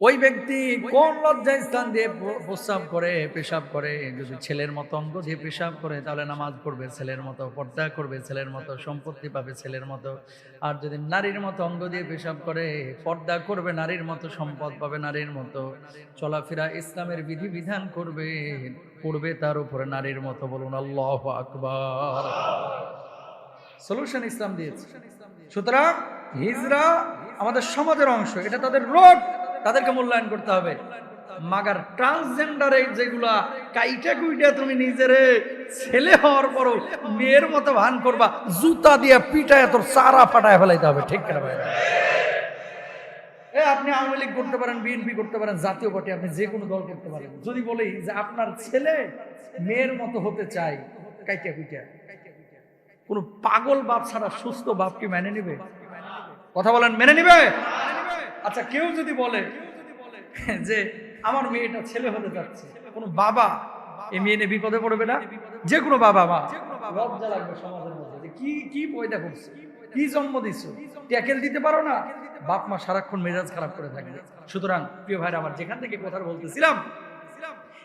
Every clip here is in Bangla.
ওই ব্যক্তি কোন লজ্জায় স্থান দিয়ে প্রস্রাব করে পেশাব করে? যদি ছেলের মতো অঙ্গ দিয়ে পেশাব করে তাহলে নামাজ পড়বে ছেলের মতো পর্দা করবে ছেলের মতো সম্পত্তি পাবে ছেলের মতো। আর যদি নারীর মতো অঙ্গ দিয়ে পেশাব করে পর্দা করবে নারীর মতো সম্পদ পাবে নারীর মতো। চলাফেরা ইসলামের বিধি বিধান করবে পড়বে তার উপরে নারীর মতো বলুন আল্লাহ আকবার। সলিউশন ইসলাম দিয়েছে। সুতরাং হিজরা আমাদের সমাজের অংশ এটা তাদের রোগ। তাদেরকে মূল্যায়ন করতে হবে। মাগার ট্রান্সজেন্ডারে যেগুলা কাইটা কুইটা তুমি নিজেরে ছেলে হওয়ার পরও মেয়ের মতো ভান করবা, জুতা দিয়ে পিটায় তোর সারা ফাটায় ফেলাইতে হবে, ঠিক কেনা ভাই আপনি আওয়ামী লীগ করতে পারেন, বিএনপি করতে পারেন, জাতীয় পার্টি, আপনি যে কোনো দল করতে পারেন। যদি বলি যে আপনার ছেলে মেয়ের মতো হতে চাই কাইটা কুইটা। কোনো পাগল বাপ ছাড়া সুস্থ বাপকে মেনে নিবে? কথা বলেন, মেনে নিবে? আচ্ছা কেউ যদি বলে যে আমার মেয়েটা ছেলে হতে যাচ্ছে। কোনো বাবা এ মেয়ে নিয়ে বিপদে পড়বে না? যে কোনো বাবা মা। লজ্জা লাগবে সমাজের মধ্যে। কি কি পয়দা করছে? কি জন্ম দিছো? ট্যাকেল দিতে পারো না? বাপ মা সারাক্ষণ মেজাজ খারাপ করে থাকে। সুতরাং প্রিয় ভাইরা, আমার যেখান থেকে কথা বলতেছিলাম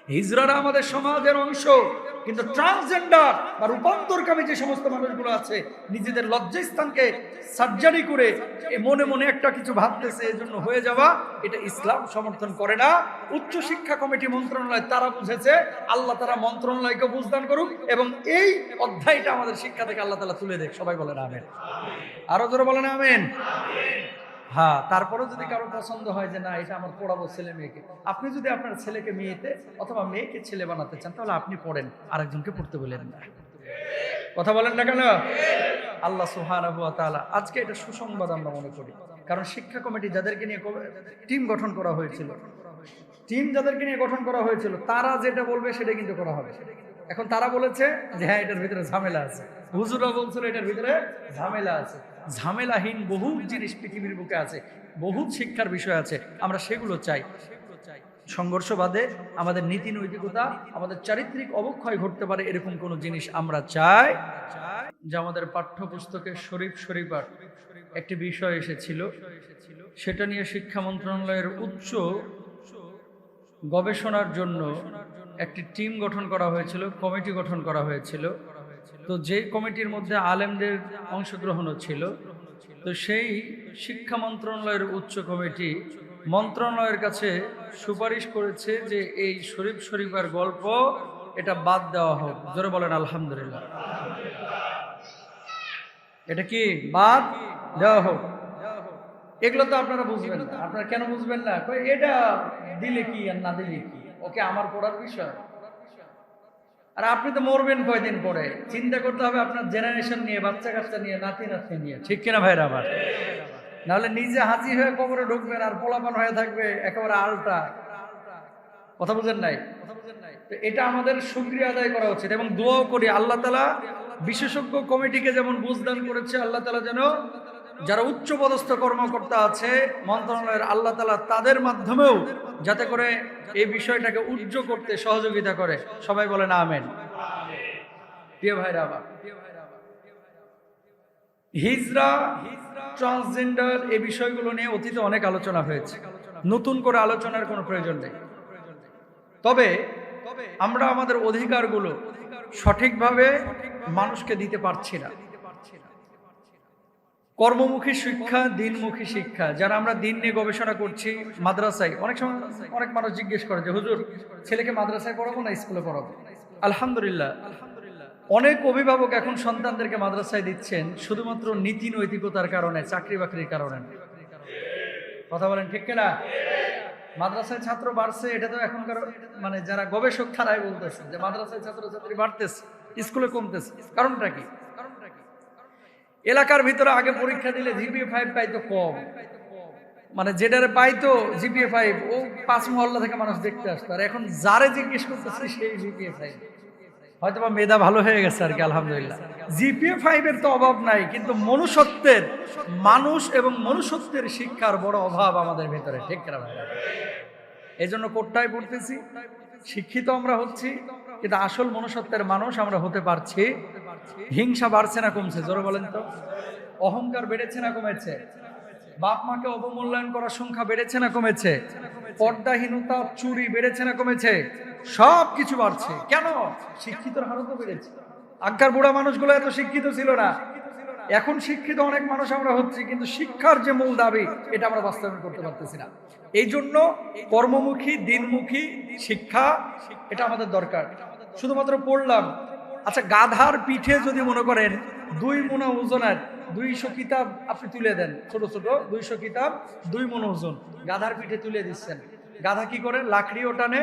হিজড়ারা আমাদের সমাজের অংশ, কিন্তু ট্রান্সজেন্ডার বা রূপান্তরকামী যে সমস্ত মানুষগুলো আছে, নিজেদের লজ্জাস্থানকে সার্জারি করে মনে মনে একটা কিছু ভাবতেছে এই জন্য হয়ে যাওয়া, এটা ইসলাম সমর্থন করে না। উচ্চ শিক্ষা কমিটি মন্ত্রণালয় তারা বুঝেছে, আল্লাহ তারা মন্ত্রণালয়কে বুঝদান করুক, এবং এই অধ্যায়টা আমাদের শিক্ষা থেকে আল্লাহ তালা তুলে দেখ, সবাই বলেন আমেন। আরও জোরে বলেন আমেন। হ্যাঁ তারপরেও যদি কারও পছন্দ হয় যে না এটা আমার পড়াবো ছেলে মেয়েকে। আপনি যদি আপনার ছেলেকে মেয়েতে অথবা মেয়েকে ছেলে বানাতে চান তাহলে আপনি পড়েন আরেকজনকে পড়তে বলেন না। কথা বলেন না কেন? আল্লাহ সুহান আজকে এটা সুসংবাদ আমরা মনে করি। কারণ শিক্ষা কমিটি যাদেরকে নিয়ে টিম গঠন করা হয়েছিল টিম যাদেরকে নিয়ে গঠন করা হয়েছিল তারা যেটা বলবে সেটা কিন্তু করা হবে। এখন তারা বলেছে যে হ্যাঁ এটার ভিতরে ঝামেলা আছে। হুজুরা বলছিল এটার ভিতরে ঝামেলা আছে। ঝামেলাহীন বহু জিনিস পৃথিবীর বুকে আছে বহু শিক্ষার বিষয় আছে, আমরা সেগুলো চাই। সংঘর্ষ বাদে আমাদের নীতি নৈতিকতা, আমাদের চারিত্রিক অবক্ষয় ঘটতে পারে এরকম কোনো জিনিস আমরা চাই। যে আমাদের পাঠ্যপুস্তকে শরীফ শরীফার একটি বিষয় এসেছিল। সেটা নিয়ে শিক্ষা মন্ত্রণালয়ের উচ্চ গবেষণার জন্য একটি টিম গঠন করা হয়েছিল, কমিটি গঠন করা হয়েছিল। তো যে কমিটির মধ্যে আলেমদের অংশগ্রহণও ছিল, তো সেই শিক্ষা মন্ত্রণালয়ের উচ্চ কমিটি মন্ত্রণালয়ের কাছে সুপারিশ করেছে যে এই শরীফ শরীফের গল্প এটা বাদ দেওয়া হোক। জোরে বলেন, আলহামদুলিল্লাহ। এটা কি বাদ দেওয়া হোক? এগুলো তো আপনারা বুঝবেন না। আপনারা কেন বুঝবেন না? এটা দিলে কি আর না দিলে কি? ওকে, আমার পড়ার বিষয়। আর আপনি তো মরবেন কয়দিন পরে? চিন্তা করতে হবে আপনার জেনারেশন নিয়ে বাচ্চা কাচ্চা নিয়ে নাতি নাতি নিয়ে। ঠিক কিনা ভাইরা আমার? নাহলে নিজে হাজি হয়ে কবরে ঢুকবেন আর পোলাপান হয়ে থাকবে একেবারে আলটা কথা বুঝেন নাই? এটা আমাদের সুক্রিয়া আদায় করা উচিত এবং দোয়াও করি, আল্লাহ তালা বিশেষজ্ঞ কমিটিকে যেমন বুঝদান করেছে, আল্লাহ তালা যেন যারা উচ্চ পদস্থ কর্মকর্তা আছে, মন্ত্রণালয়ের আল্লাহ তালা তাদের মাধ্যমেও যাতে করে এই বিষয়টাকে উজ্জ্ব করতে সহযোগিতা করে। সবাই বলেন আমেন। প্রিয় ভাইরা হিজরা, ট্রান্সজেন্ডার এই বিষয়গুলো নিয়ে অতীতে অনেক আলোচনা হয়েছে। নতুন করে আলোচনার কোনো প্রয়োজন নেই। তবে আমরা আমাদের অধিকারগুলো সঠিকভাবে মানুষকে দিতে পারছি না। কর্মমুখী শিক্ষা, দিনমুখী শিক্ষা। যারা আমরা দিন নিয়ে গবেষণা করছি মাদ্রাসায়, অনেক সময় অনেক মানুষ জিজ্ঞেস করে যে, হুজুর, ছেলেকে মাদ্রাসায় পড়াবো না স্কুলে পড়াবো? আলহামদুলিল্লাহ, অনেক অভিভাবক এখন সন্তানদেরকে মাদ্রাসায় দিচ্ছেন শুধুমাত্র নীতি নৈতিকতার কারণে, চাকরি বাকরির কারণে। কথা বলেন ঠিক কিনা? মাদ্রাসায় ছাত্র বাড়ছে, এটা তো এখনকার মানে যারা গবেষক তারাই বলতেছে যে, মাদ্রাসায় ছাত্রছাত্রী বাড়তেছে, স্কুলে কমতেছে। কারণটা কি? এলাকার ভিতরে আগে পরীক্ষা দিলে জিপিএ ফাইভ পাইতো কম। মানে যেটারে পাইতো জিপিএ ফাইভ ও পাঁচ মহল্লা থেকে মানুষ দেখতে আসতো। আর এখন যারে জিজ্ঞেস করতেছে সেই জিপিএ ফাইভ হয়তো বা মেধা ভালো হয়ে গেছে আর কি, আলহামদুলিল্লাহ। জিপিএ ফাইভের তো অভাব নাই, কিন্তু মনুষ্যত্বের, মানুষ এবং মনুষ্যত্বের শিক্ষার বড় অভাব আমাদের ভেতরে, ঠিক এই জন্য কোটটায় পড়তেছি, শিক্ষিত আমরা হচ্ছি কিন্তু আসল মনুষ্যত্বের মানুষ আমরা হতে পারছি। হিংসা বাড়ছে না কমছে, জোরে বলেন তো। অহংকার বেড়েছে না কমেছে? বাপ মাকে অবমূল্যায়ন করার সংখ্যা বেড়েছে না কমেছে? পর্দাহীনতা, চুরি বেড়েছে না কমেছে? সব কিছু বাড়ছে। কেন? শিক্ষিতর হারও তো বেড়েছে। আগকার বুড়া মানুষগুলো এত শিক্ষিত ছিল না। এখন শিক্ষিত অনেক মানুষ আমরা হচ্ছি, কিন্তু শিক্ষার যে মূল দাবি, এটা আমরা বাস্তবায়ন করতে পারতেছি না। এই জন্য কর্মমুখী, দিনমুখী শিক্ষা, এটা আমাদের দরকার। শুধুমাত্র পড়লাম। আচ্ছা গাধার পিঠে যদি মনে করেন দুই মনে ওজনের দুইশো কিতাব আপনি তুলে দেন, ছোট ছোট দুইশো কিতাব, দুই মোনা ওজন, গাধার পিঠে তুলে দিচ্ছেন। গাধা কি করে? লাকড়িও টানে,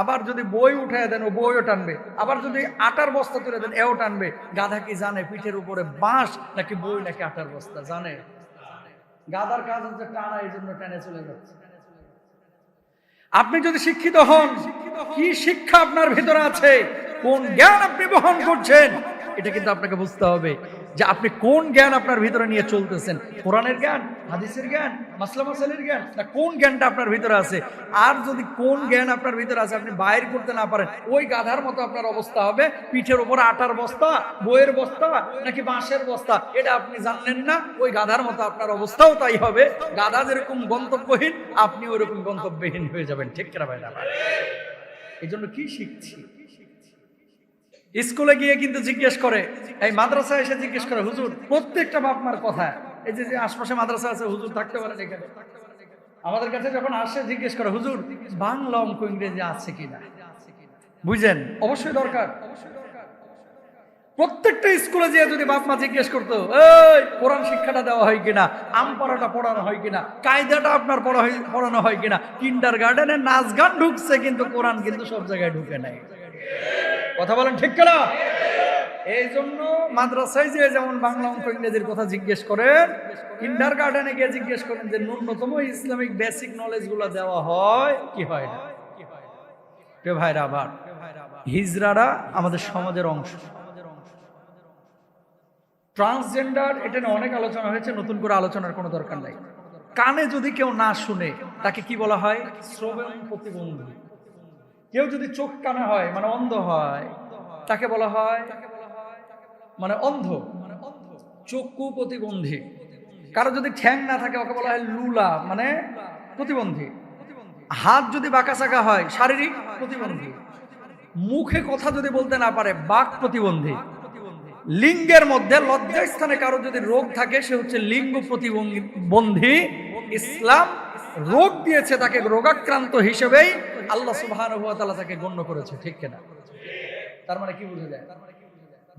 আবার যদি বই উঠায় দেন, ও বইও টানবে। আবার যদি আটার বস্তা তুলে দেন, এও টানবে। গাধা কি জানে পিঠের উপরে বাঁশ নাকি বই নাকি আটার বস্তা? জানে? গাধার কাজ হচ্ছে টানা, এই জন্য টেনে চলে যাচ্ছে। আপনি যদি শিক্ষিত হন, কি শিক্ষা আপনার ভেতরে আছে? কোন জ্ঞান আপনি বহন করছেন? এটা কিন্তু আপনাকে বুঝতে হবে। যে আপনি কোন জ্ঞান আপনার ভিতরে নিয়ে চলতেছেন? কোরআনের জ্ঞান, হাদিসের জ্ঞান, মাসলা মাসালের জ্ঞান? না, কোন জ্ঞানটা আপনার ভিতরে আছে? আর যদি কোন জ্ঞান আপনার ভিতরে আছে, আপনি বাইর করতে না পারেন, ওই গাধার মতো আপনার অবস্থা হবে। পিঠের উপর আটার বস্তা, বইয়ের বস্তা, নাকি বাঁশের বস্তা? এটা আপনি জানলেন না, ওই গাধার মতো আপনার অবস্থাও তাই হবে। গাধা যেরকম গন্তব্যহীন, আপনি ওইরকম গন্তব্যহীন হয়ে যাবেন। ঠিক কেনা ভাই না এই জন্য কি শিখছি? স্কুলে গিয়ে কিন্তু জিজ্ঞেস করে, এই মাদ্রাসা এসে জিজ্ঞেস করে, হুজুর, প্রত্যেকটা বাপ মার কথা এই যে আশপাশে মাদ্রাসা আছে, হুজুর থাকতে পারে এখানে? আমাদের কাছে যখন আসে, জিজ্ঞেস করে, হুজুর, বাংলা অঙ্ক ইংরেজি আছে কিনা বুঝেন, অবশ্যই দরকার। প্রত্যেকটা স্কুলে যেয়ে যদি বাপ মা জিজ্ঞেস করতো, এই, কোরআন শিক্ষাটা দেওয়া হয় কিনা আম পড়াটা পড়ানো হয় কিনা কায়দাটা আপনার পড়া হয়, পড়ানো হয় কিনা কিন্ডার গার্ডেনে নাচ গান ঢুকছে, কিন্তু কোরআন কিন্তু সব জায়গায় ঢুকে নাই। কথা বলেন ঠিক কেনা? এই জন্য মাদ্রাসায় যে যেমন বাংলা অঙ্ক ইংরেজির কথা জিজ্ঞেস করেন কিন্ডার গার্ডেনে গিয়ে জিজ্ঞেস করেন যে, ন্যূনতম ইসলামিক বেসিক নলেজগুলো দেওয়া হয়? কি হয় না? কে ভাইরা আবার হিজরারা আমাদের সমাজের অংশ। ট্রান্সজেন্ডার এটা নিয়ে অনেক আলোচনা হয়েছে, নতুন করে আলোচনার কোনো দরকার নাই। কানে যদি কেউ না শুনে, তাকে কি বলা হয়? শ্রবণ প্রতিবন্ধী। কেউ যদি চোখ কানে হয় মানে অন্ধ হয়, তাকে বলা হয় মানে অন্ধ চক্ষু প্রতিবন্ধী কারও যদি ঠ্যাং না থাকে, ওকে বলা হয় লুলা মানে প্রতিবন্ধী। হাত যদি বাঁকাচাকা হয়, শারীরিক প্রতিবন্ধী। মুখে কথা যদি বলতে না পারে, বাক প্রতিবন্ধী। লিঙ্গের মধ্যে লজ্জা স্থানে কারও যদি রোগ থাকে, সে হচ্ছে লিঙ্গ প্রতিবন্ধী। ইসলাম রোগ দিয়েছে তাকে, রোগাক্রান্ত হিসেবেই আল্লাহ সুবহান তাকে গণ্য করেছে, ঠিক কিনা? তার মানে কি বোঝা যায়?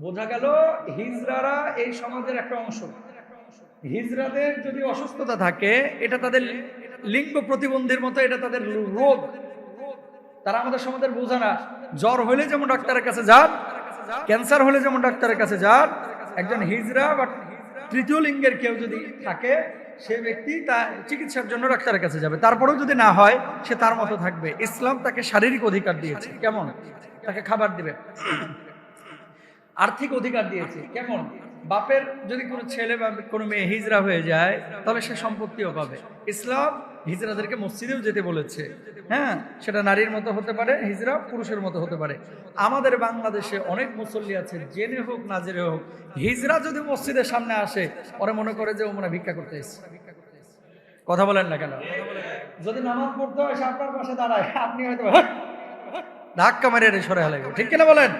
বোঝা গেল হিজরারা এই সমাজের একটা অংশ। হিজরাদের যদি অসুস্থতা থাকে, এটা তাদের লিঙ্গ প্রতিবন্ধীর মতো, এটা তাদের রোগ। তারা আমাদের সমাজের বোঝা না। জ্বর হলে যেমন ডাক্তারের কাছে যান, ক্যান্সার হলে যেমন ডাক্তারের কাছে যান, একজন হিজরা বা তৃতীয় লিঙ্গের কেউ যদি থাকে সে ব্যক্তি তা চিকিৎসার জন্য ডাক্তারের কাছে যাবে। তারপরেও যদি না হয়, সে তার মতো থাকবে। ইসলাম তাকে শারীরিক অধিকার দিয়েছে। কেমন? তাকে খাবার দিবে। আর্থিক অধিকার দিয়েছে। কেমন? বাপের যদি কোনো ছেলে বা কোনো মেয়ে হিজরা হয়ে যায়, তবে সে সম্পত্তিও পাবে। ইসলাম হিজরাদেরকে মসজিদেও যেতে বলেছে। হ্যাঁ সেটা নারীর মতো হতে পারে, হিজরা পুরুষের মতো হতে পারে। আমাদের বাংলাদেশে অনেক মুসল্লি আছে, জেনে হোক না জেনে হোক, হিজরা যদি মসজিদের সামনে আসে, ওরা মনে করে যে ও মনে ভিক্ষা করতে এসছে। কথা বলেন না কেন? যদি নামাজ পড়তে হয়, সে আপনার পাশে দাঁড়ায়, আপনি হয়তো ধাক্কা মেরে সরে হালাইব ঠিক কিনা বলেন?